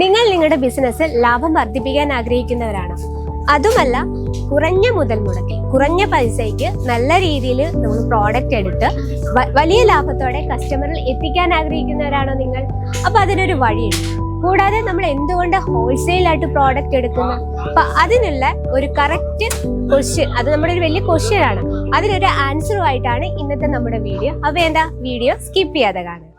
നിങ്ങൾ നിങ്ങളുടെ ബിസിനസ്സിൽ ലാഭം വർദ്ധിപ്പിക്കാൻ ആഗ്രഹിക്കുന്നവരാണ്. അതുമല്ല കുറഞ്ഞ മുതൽ മുടക്കി കുറഞ്ഞ പൈസയ്ക്ക് നല്ല രീതിയിൽ നമ്മൾ പ്രോഡക്റ്റ് എടുത്ത് വലിയ ലാഭത്തോടെ കസ്റ്റമറിൽ എത്തിക്കാൻ ആഗ്രഹിക്കുന്നവരാണോ നിങ്ങൾ? അപ്പൊ അതിനൊരു വഴിയുണ്ട്. കൂടാതെ നമ്മൾ എന്തുകൊണ്ട് ഹോൾസെയിലായിട്ട് പ്രോഡക്റ്റ് എടുക്കുന്നു? അപ്പൊ അതിനുള്ള ഒരു കറക്റ്റ് ക്വസ്റ്റ്യൻ അത് നമ്മുടെ ഒരു വലിയ ക്വസ്റ്റ്യൻ ആണ്. അതിനൊരു ആൻസറുമായിട്ടാണ് ഇന്നത്തെ നമ്മുടെ വീഡിയോ അപ്പൊ എന്താ? വീഡിയോ സ്കിപ്പ് ചെയ്യാതെ കാണുക.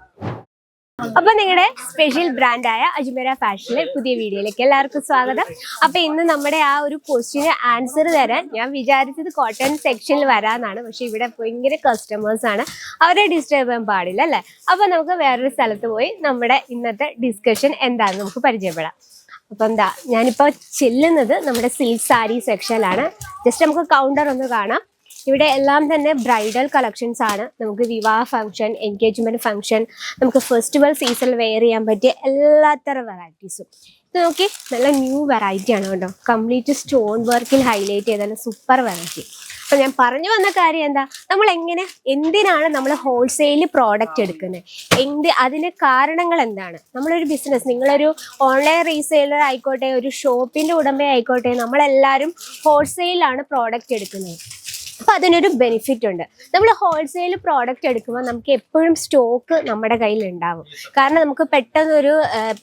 അപ്പൊ നിങ്ങളുടെ സ്പെഷ്യൽ ബ്രാൻഡായ അജ്മേര ഫാഷനിലെ പുതിയ വീഡിയോയിലേക്ക് എല്ലാവർക്കും സ്വാഗതം. അപ്പൊ ഇന്ന് നമ്മുടെ ആ ഒരു ക്വസ്റ്റിന് ആൻസർ തരാൻ ഞാൻ വിചാരിച്ചത് കോട്ടൺ സെക്ഷനിൽ വരാന്നാണ്. പക്ഷെ ഇവിടെ ഭയങ്കര കസ്റ്റമേഴ്സ് ആണ്. അവരെ ഡിസ്റ്റർബ് ചെയ്യാൻ പാടില്ല അല്ലെ? അപ്പൊ നമുക്ക് വേറൊരു സ്ഥലത്ത് പോയി നമ്മുടെ ഇന്നത്തെ ഡിസ്കഷൻ എന്താണെന്ന് നമുക്ക് പരിചയപ്പെടാം. അപ്പൊ എന്താ ഞാനിപ്പോ ചെല്ലുന്നത് നമ്മുടെ സിൽക്ക് സാരി സെക്ഷനിലാണ് ജസ്റ്റ് നമുക്ക് കൗണ്ടർ ഒന്ന് കാണാം. ഇവിടെ എല്ലാം തന്നെ ബ്രൈഡൽ കളക്ഷൻസ് ആണ്. നമുക്ക് വിവാഹ ഫംഗ്ഷൻ എൻഗേജ്മെന്റ് ഫംഗ്ഷൻ നമുക്ക് ഫെസ്റ്റിവൽ സീസണിൽ വെയർ ചെയ്യാൻ പറ്റിയ എല്ലാത്തരം വെറൈറ്റീസും ഇത് നോക്കി നല്ല ന്യൂ വെറൈറ്റി ആണ് കേട്ടോ. കംപ്ലീറ്റ് സ്റ്റോൺ വർക്കിൽ ഹൈലൈറ്റ് ചെയ്ത സൂപ്പർ വെറൈറ്റി അപ്പൊ ഞാൻ പറഞ്ഞു വന്ന കാര്യം എന്താ? നമ്മൾ എങ്ങനെ എന്തിനാണ് നമ്മൾ ഹോൾസെയിൽ പ്രോഡക്റ്റ് എടുക്കുന്നത് എന്ത് അതിന് കാരണങ്ങൾ എന്താണ്? നമ്മളൊരു ബിസിനസ് നിങ്ങളൊരു ഓൺലൈൻ റീസെയിലർ ആയിക്കോട്ടെ ഒരു ഷോപ്പിന്റെ ഉടമ ആയിക്കോട്ടെ നമ്മളെല്ലാവരും ഹോൾസെയിലാണ് പ്രോഡക്റ്റ് എടുക്കുന്നത്. അപ്പൊ അതിനൊരു ബെനിഫിറ്റ് ഉണ്ട്. നമ്മൾ ഹോൾസെയിൽ പ്രോഡക്റ്റ് എടുക്കുമ്പോൾ നമുക്ക് എപ്പോഴും സ്റ്റോക്ക് നമ്മുടെ കയ്യിൽ ഉണ്ടാവും. കാരണം നമുക്ക് പെട്ടെന്ന് ഒരു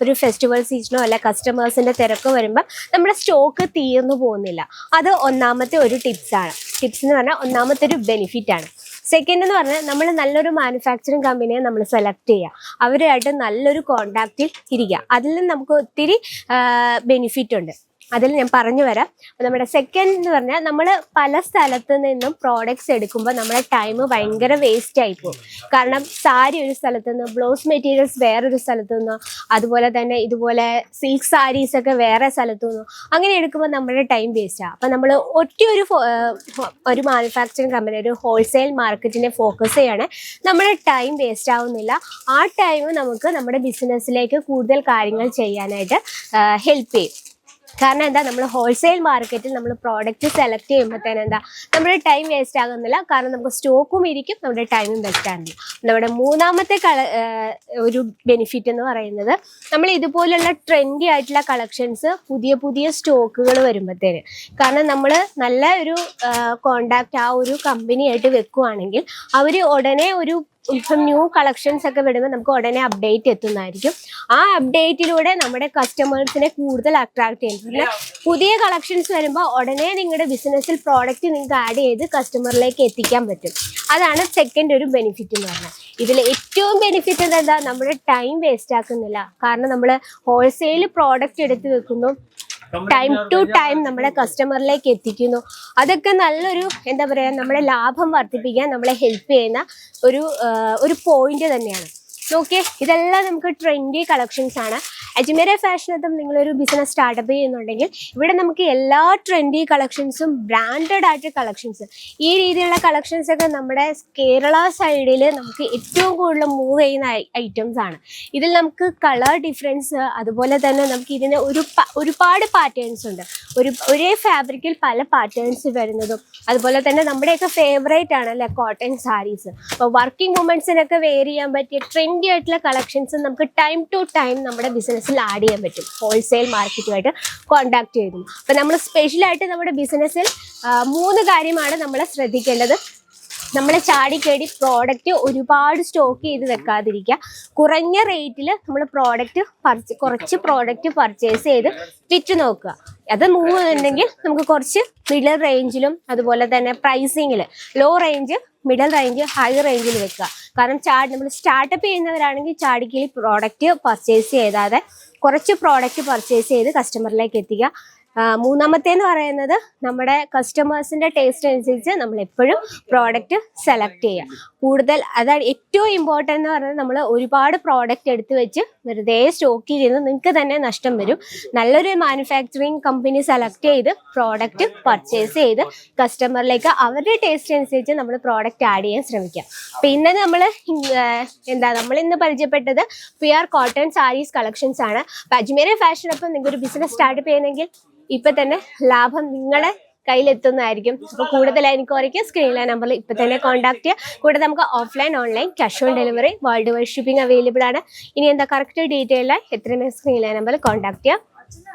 ഒരു ഫെസ്റ്റിവൽ സീസണോ അല്ല കസ്റ്റമേഴ്സിന്റെ തിരക്ക് വരുമ്പോൾ നമ്മുടെ സ്റ്റോക്ക് തീർന്നു പോകുന്നില്ല. അത് ഒന്നാമത്തെ ഒരു ടിപ്സ് ആണ്. ടിപ്സ് എന്ന് പറഞ്ഞാൽ ഒന്നാമത്തെ ഒരു ബെനിഫിറ്റ് ആണ്. സെക്കൻഡ് എന്ന് പറഞ്ഞാൽ നമ്മൾ നല്ലൊരു മാനുഫാക്ചറിങ് കമ്പനിയെ നമ്മൾ സെലക്ട് ചെയ്യുക അവരുമായിട്ട് നല്ലൊരു കോണ്ടാക്റ്റിൽ ഇരിക്കുക അതിൽ നമുക്ക് ഒത്തിരി ബെനിഫിറ്റ് ഉണ്ട്. അതിൽ ഞാൻ പറഞ്ഞു വരാം. നമ്മുടെ സെക്കൻഡ് എന്ന് പറഞ്ഞാൽ നമ്മൾ പല സ്ഥലത്ത് നിന്നും പ്രോഡക്ട്സ് എടുക്കുമ്പോൾ നമ്മുടെ ടൈം ഭയങ്കര വേസ്റ്റ് ആയി പോകും. കാരണം സാരി ഒരു സ്ഥലത്ത് നിന്ന് ബ്ലൗസ് മെറ്റീരിയൽസ് വേറൊരു സ്ഥലത്ത് നിന്നോ അതുപോലെ തന്നെ ഇതുപോലെ സിൽക്ക് സാരീസ് ഒക്കെ വേറെ സ്ഥലത്തു നിന്നോ അങ്ങനെ എടുക്കുമ്പോൾ നമ്മുടെ ടൈം വേസ്റ്റ് ആകും അപ്പം നമ്മൾ ഒറ്റ ഒരു ഫോ- ഏർ ഫോ- ഒരു മാനുഫാക്ചറിങ് കമ്പനി ഒരു ഹോൾസെയിൽ മാർക്കറ്റിനെ ഫോക്കസ് ചെയ്യണേ. നമ്മുടെ ടൈം വേസ്റ്റ് ആവുന്നില്ല. ആ ടൈം നമുക്ക് നമ്മുടെ ബിസിനസ്സിലേക്ക് കൂടുതൽ കാര്യങ്ങൾ ചെയ്യാനായിട്ട് ഹെൽപ്പ് ചെയ്യും. കാരണം എന്താ നമ്മൾ ഹോൾസെയിൽ മാർക്കറ്റിൽ നമ്മൾ പ്രോഡക്റ്റ് സെലക്ട് ചെയ്യുമ്പോഴത്തേനും എന്താ നമ്മുടെ ടൈം വേസ്റ്റ് ആകുന്നില്ല. കാരണം നമുക്ക് സ്റ്റോക്കും ഇരിക്കും നമ്മുടെ ടൈമും വേസ്റ്റ് ആകുന്നില്ല നമ്മുടെ മൂന്നാമത്തെ കള ഒരു ബെനിഫിറ്റ് എന്ന് പറയുന്നത് നമ്മൾ ഇതുപോലുള്ള ട്രെൻഡി ആയിട്ടുള്ള കളക്ഷൻസ് പുതിയ പുതിയ സ്റ്റോക്കുകൾ വരുമ്പോഴത്തേന് കാരണം നമ്മൾ നല്ല ഒരു കോണ്ടാക്ട് ആ ഒരു കമ്പനിയായിട്ട് വെക്കുവാണെങ്കിൽ അവർ ഉടനെ ഒരു ഇപ്പം ന്യൂ കളക്ഷൻസ് ഒക്കെ വിടുമ്പോൾ നമുക്ക് ഉടനെ അപ്ഡേറ്റ് എത്തുന്നതായിരിക്കും. ആ അപ്ഡേറ്റിലൂടെ നമ്മുടെ കസ്റ്റമേഴ്സിനെ കൂടുതൽ അട്രാക്ട് ചെയ്യും പിന്നെ പുതിയ കളക്ഷൻസ് വരുമ്പോൾ ഉടനെ നിങ്ങളുടെ ബിസിനസ്സിൽ പ്രോഡക്റ്റ് നിങ്ങൾക്ക് ആഡ് ചെയ്ത് കസ്റ്റമറിലേക്ക് എത്തിക്കാൻ പറ്റും. അതാണ് സെക്കൻഡ് ഒരു ബെനിഫിറ്റ് എന്ന് പറഞ്ഞാൽ ഇതിൽ ഏറ്റവും ബെനിഫിറ്റ് എന്താ നമ്മുടെ ടൈം വേസ്റ്റ് ആക്കുന്നില്ല. കാരണം നമ്മൾ ഹോൾസെയിൽ പ്രോഡക്റ്റ് എടുത്ത് വെക്കുന്നു. ടൈം ടു ടൈം നമ്മുടെ കസ്റ്റമറിലേക്ക് എത്തിക്കുന്നു. അതൊക്കെ നല്ലൊരു എന്താ പറയുക നമ്മുടെ ലാഭം വർദ്ധിപ്പിക്കാൻ നമ്മളെ ഹെൽപ്പ് ചെയ്യുന്ന ഒരു ഒരു പോയിന്റ് തന്നെയാണ്. നോക്കിയേ ഇതെല്ലാം നമുക്ക് ട്രെൻഡി കളക്ഷൻസ് ആണ്. അജ്മീര ഫാഷനത്തും നിങ്ങളൊരു ബിസിനസ് സ്റ്റാർട്ടപ്പ് ചെയ്യുന്നുണ്ടെങ്കിൽ ഇവിടെ നമുക്ക് എല്ലാ ട്രെൻഡി കളക്ഷൻസും ബ്രാൻഡഡ് ആയിട്ട് കളക്ഷൻസ് ഈ രീതിയിലുള്ള കളക്ഷൻസ് ഒക്കെ നമ്മുടെ കേരള സൈഡിൽ നമുക്ക് ഏറ്റവും കൂടുതൽ മൂവ് ചെയ്യുന്ന ഐറ്റംസ് ആണ്. ഇതിൽ നമുക്ക് കളർ ഡിഫറൻസ് അതുപോലെ തന്നെ നമുക്ക് ഇതിന് ഒരു ഒരുപാട് പാറ്റേൺസ് ഉണ്ട്. ഒരു ഒരേ ഫാബ്രിക്കിൽ പല പാറ്റേൺസ് വരുന്നതും അതുപോലെ തന്നെ നമ്മുടെയൊക്കെ ഫേവറേറ്റ് ആണ് അല്ലെ കോട്ടൺ സാരീസ് അപ്പോൾ വർക്കിംഗ് വുമൻസിനൊക്കെ വെയർ ചെയ്യാൻ പറ്റിയ ട്രെൻഡി ആയിട്ടുള്ള കളക്ഷൻസ് നമുക്ക് ടൈം ടു ടൈം നമ്മുടെ ബിസിനസ്സിൽ ആഡ് ചെയ്യാൻ പറ്റും. ഹോൾസെയിൽ മാർക്കറ്റുമായിട്ട് കോണ്ടാക്ട് ചെയ്തു. അപ്പം നമ്മൾ സ്പെഷ്യലായിട്ട് നമ്മുടെ ബിസിനസ്സിൽ മൂന്ന് കാര്യമാണ് നമ്മൾ ശ്രദ്ധിക്കേണ്ടത്. നമ്മൾ ചാടിക്കേടി പ്രോഡക്റ്റ് ഒരുപാട് സ്റ്റോക്ക് ചെയ്ത് വെക്കാതിരിക്കുക. കുറഞ്ഞ റേറ്റിൽ നമ്മൾ പ്രോഡക്റ്റ് പർച്ച കുറച്ച് പ്രോഡക്റ്റ് പർച്ചേസ് ചെയ്ത് വിറ്റ് നോക്കുക. അത് മൂന്നുണ്ടെങ്കിൽ നമുക്ക് കുറച്ച് മിഡിൽ റേഞ്ചിലും അതുപോലെ തന്നെ പ്രൈസിങ്ങിൽ low range middle range high റേഞ്ചിൽ വെക്കുക. കാരണം ചാടി നമ്മൾ സ്റ്റാർട്ടപ്പ് ചെയ്യുന്നവരാണെങ്കിൽ ചാടിക്കിൽ പ്രോഡക്റ്റ് പർച്ചേസ് ചെയ്താതെ കുറച്ച് പ്രോഡക്റ്റ് പർച്ചേസ് ചെയ്ത് കസ്റ്റമറിലേക്ക് എത്തിക്കുക. മൂന്നാമത്തേന്ന് പറയുന്നത് നമ്മുടെ കസ്റ്റമേഴ്സിന്റെ ടേസ്റ്റ് അനുസരിച്ച് നമ്മൾ എപ്പോഴും പ്രോഡക്റ്റ് സെലക്ട് ചെയ്യുക. കൂടുതൽ അതായത് ഏറ്റവും ഇമ്പോർട്ടന്റ് എന്ന് പറയുന്നത് നമ്മൾ ഒരുപാട് പ്രോഡക്റ്റ് എടുത്തു വെച്ച് വെറുതെ സ്റ്റോക്ക് ചെയ്ത് നിങ്ങൾക്ക് തന്നെ നഷ്ടം വരും. നല്ലൊരു മാനുഫാക്ചറിങ് കമ്പനി സെലക്ട് ചെയ്ത് പ്രോഡക്റ്റ് പർച്ചേസ് ചെയ്ത് കസ്റ്റമറിലേക്ക് അവരുടെ ടേസ്റ്റ് അനുസരിച്ച് നമ്മൾ പ്രോഡക്റ്റ് ആഡ് ചെയ്യാൻ ശ്രമിക്കുക. പിന്നെ നമ്മൾ എന്താ നമ്മൾ ഇന്ന് പരിചയപ്പെട്ടത് പിയർ കോട്ടൺ സാരീസ് കളക്ഷൻസ് ആണ്. അപ്പം ഫാഷൻ അപ്പം നിങ്ങൾക്ക് ഒരു ബിസിനസ് സ്റ്റാർട്ട് ചെയ്യുന്നെങ്കിൽ ഇപ്പൊ തന്നെ ലാഭം നിങ്ങളെ കയ്യിലെത്തുന്നതായിരിക്കും. അപ്പോൾ കൂടുതൽ എനിക്കോരയ്ക്ക് സ്ക്രീനിലെ നമ്പറിൽ ഇപ്പം തന്നെ കോൺടാക്ട് ചെയ്യുക. കൂടാതെ നമുക്ക് offline online cash on delivery world wide shipping available ആണ്. ഇനി എന്താ കറക്റ്റ് ഡീറ്റെയിൽ എത്രയും സ്ക്രീനിലെ നമ്പറിൽ കോൺടാക്ട് ചെയ്യുക.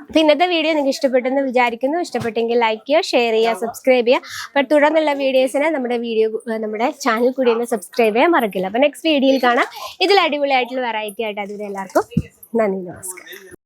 അപ്പൊ ഇന്നത്തെ വീഡിയോ നിങ്ങൾക്ക് ഇഷ്ടപ്പെട്ടെന്ന് വിചാരിക്കുന്നു. ഇഷ്ടപ്പെട്ടെങ്കിൽ ലൈക്ക് ചെയ്യുക ഷെയർ ചെയ്യുക സബ്സ്ക്രൈബ് ചെയ്യുക. അപ്പോൾ തുടർന്നുള്ള വീഡിയോസിന് നമ്മുടെ വീഡിയോ നമ്മുടെ ചാനൽ കൂടി ഒന്ന് സബ്സ്ക്രൈബ് ചെയ്യാൻ മറക്കില്ല. അപ്പോൾ നെക്സ്റ്റ് വീഡിയോയിൽ കാണാം. ഇതിൽ അടിപൊളിയായിട്ടുള്ള വെറൈറ്റി ആയിട്ട് അതിന് എല്ലാവർക്കും നന്ദി നമസ്കാരം.